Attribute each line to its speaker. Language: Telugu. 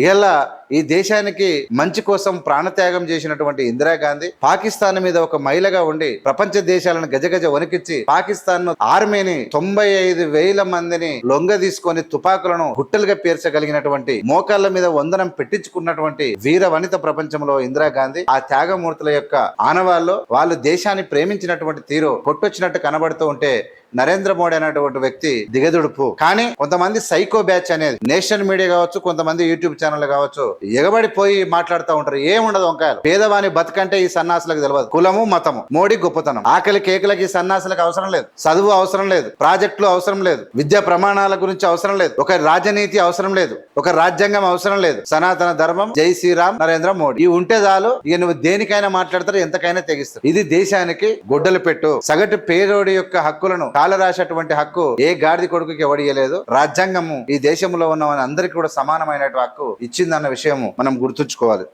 Speaker 1: ఇలా ఈ దేశానికి మంచి కోసం ప్రాణత్యాగం చేసినటువంటి ఇందిరాగాంధీ పాకిస్తాన్ మీద ఒక మహిళగా ఉండి ప్రపంచ దేశాలను గజగజ వణికిచ్చి పాకిస్తాన్ ఆర్మీని తొంభై ఐదు వేల మందిని లొంగ తీసుకొని తుపాకులను గుట్టలుగా పేర్చగలిగినటువంటి మోకాళ్ళ మీద వందనం పెట్టించుకున్నటువంటి వీర వనిత ప్రపంచంలో ఇందిరాగాంధీ ఆ త్యాగమూర్తుల యొక్క ఆనవాళ్ళు వాళ్ళు దేశాన్ని ప్రేమించినటువంటి తీరు కొట్టొచ్చినట్టు కనబడుతూ ఉంటే నరేంద్ర మోడీ అనేటువంటి వ్యక్తి దిగదుడుపు. కానీ కొంతమంది సైకో బ్యాచ్ అనేది నేషనల్ మీడియా కావచ్చు కొంతమంది యూట్యూబ్ ఛానల్ కావచ్చు ఎగబడిపోయి మాట్లాడుతూ ఉంటారు. ఏముండదు వంకాయలు. పేదవాని బతుకంటే ఈ సన్నాసులకు తెలియదు కులము మతము. మోడీ గొప్పతనం. ఆకలి కేకలకి ఈ సన్నాసులకు అవసరం లేదు. చదువు అవసరం లేదు. ప్రాజెక్టులు అవసరం లేదు. విద్యా ప్రమాణాల గురించి అవసరం లేదు. ఒక రాజనీతి అవసరం లేదు. ఒక రాజ్యాంగం అవసరం లేదు. సనాతన ధర్మం జై శ్రీరామ్ నరేంద్ర మోడీ. ఇవి ఉంటే చాలు. ఇక నువ్వు దేనికైనా మాట్లాడతారు ఎంతకైనా తెగిస్తారు. ఇది దేశానికి గొడ్డలు పెట్టు. సగటు పేదోడి యొక్క హక్కులను కాలరాసేటువంటి హక్కు ఏ గాడిద కొడుకుకి ఎవడియలేదు రాజ్యాంగము ఈ దేశంలో ఉన్న అందరికీ కూడా సమానమైనటువంటి హక్కు ఇచ్చిందన్న విషయం విషయము మనం గుర్తుంచుకోవాలి.